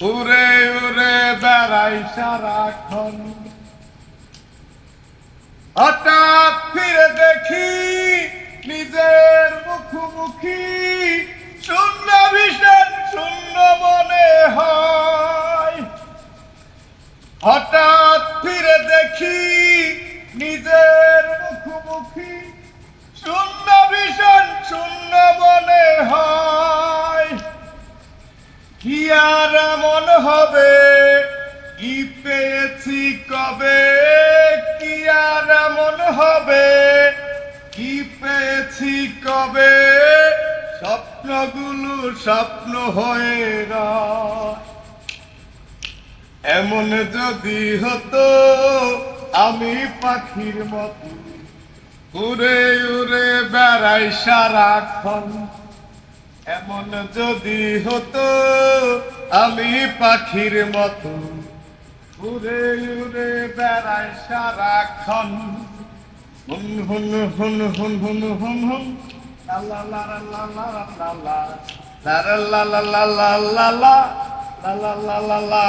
উড়ে উড়ে বেড়াই সারাক্ষণ। হঠাৎ ফিরে দেখি নিজের মুখোমুখি শূন্য ভীষণ, শূন্য মনে হয়। হঠাৎ ফিরে দেখি নিজের মুখোমুখি হবে। কি পেয়েছি কবে? কি আর এমন হবে? কি পেয়েছি কবে? স্বপ্নগুলো স্বপ্ন হয়ে এমন যদি হতো, আমি পাখির মতো উড়ে উড়ে বেড়াই সারাক্ষণ। এমন যদি হতো আমি পাখির মতো উড়ে উড়ে বেড়াই সারাক্ষণ হুন হুন হুন হুন হুন হুন হুন লা লা লা লা লা লা লা লা লা লা লা লা লা লা লা লা লা লা লা